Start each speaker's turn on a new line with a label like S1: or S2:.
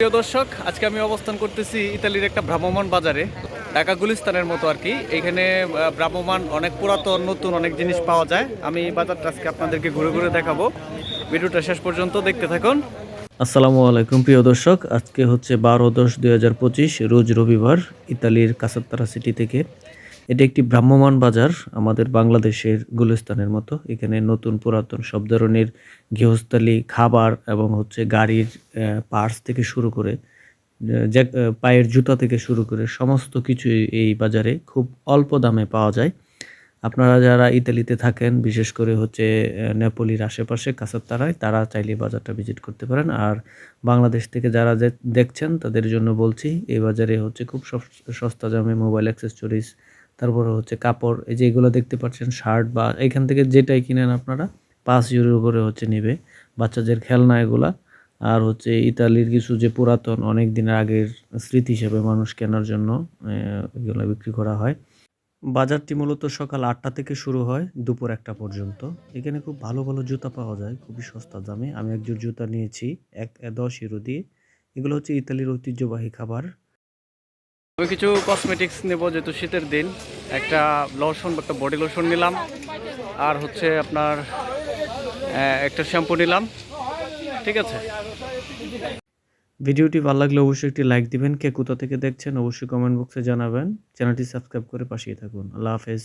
S1: প্রিয় দর্শক, আজকে আমি অবস্থান করতেছি ইতালির একটা ভ্রাম্যমান বাজারে, ঢাকা গুলিস্তানের মতো আর কি। এখানে ভ্রাম্যমান অনেক পুরাতন, নতুন অনেক জিনিস পাওয়া যায়। আমি বাজারটা আজকে আপনাদেরকে ঘুরে ঘুরে দেখাবো। ভিডিওটা শেষ পর্যন্ত দেখতে থাকুন। আসসালামু আলাইকুম, প্রিয় দর্শক। আজকে হচ্ছে বারো দশ দুই রোজ রবিবার ইতালির কাসাত্তারা সিটি থেকে। এটি একটি ভ্রাম্যমান বাজার আমাদের বাংলাদেশের গুলিস্তানের মতো। এখানে নতুন পুরাতন সব ধরনের গৃহস্থালী, খাবার এবং হচ্ছে গাড়ির পার্টস থেকে শুরু করে পায়ের জুতা থেকে শুরু করে সমস্ত কিছু এই বাজারে খুব অল্প দামে পাওয়া যায়। আপনারা যারা ইতালিতে থাকেন, বিশেষ করে হচ্ছে নেপোলির আশেপাশে, কাসাত্তারায়, তারা চাইলে বাজারটা ভিজিট করতে পারেন। আর বাংলাদেশ থেকে যারা দেখছেন, তাদের জন্য বলছি, এই বাজারে হচ্ছে খুব সস- সস্তা দামে মোবাইল অ্যাক্সেসরিজ তারপরে হচ্ছে কাপড়, এই যে এগুলো দেখতে পাচ্ছেন, শার্ট বা এখান থেকে যেটাই কিনেন আপনারা, পাঁচ ইউরো করে হচ্ছে নেবে। বাচ্চাদের খেলনা এগুলা। আর হচ্ছে ইতালির কিছু যে পুরাতন, অনেক দিনের আগের স্মৃতি হিসেবে মানুষ কেনার জন্য এগুলো বিক্রি করা হয়। বাজারটি মূলত সকাল আটটা থেকে শুরু হয়, দুপুর একটা পর্যন্ত। এখানে খুব ভালো ভালো জুতা পাওয়া যায়, খুবই সস্তা দামে। আমি একজোর জুতা নিয়েছি, এক, দশ ইউরো দিয়ে। এগুলো হচ্ছে ইতালির ঐতিহ্যবাহী খাবার। আমি কিছু কসমেটিক্স নেব, যেহেতু শীতের দিন। একটা লোশন বা একটা বডি লোশন নিলাম। আর হচ্ছে আপনার একটা শ্যাম্পু নিলাম। ঠিক আছে? ভিডিওটি ভালো লাগলে অবশ্যই একটি লাইক দিবেন। কে কোথা থেকে দেখছেন, অবশ্যই কমেন্ট বক্সে জানাবেন। চ্যানেলটি সাবস্ক্রাইব করে পাশিয়ে থাকুন। আল্লাহ হাফেজ।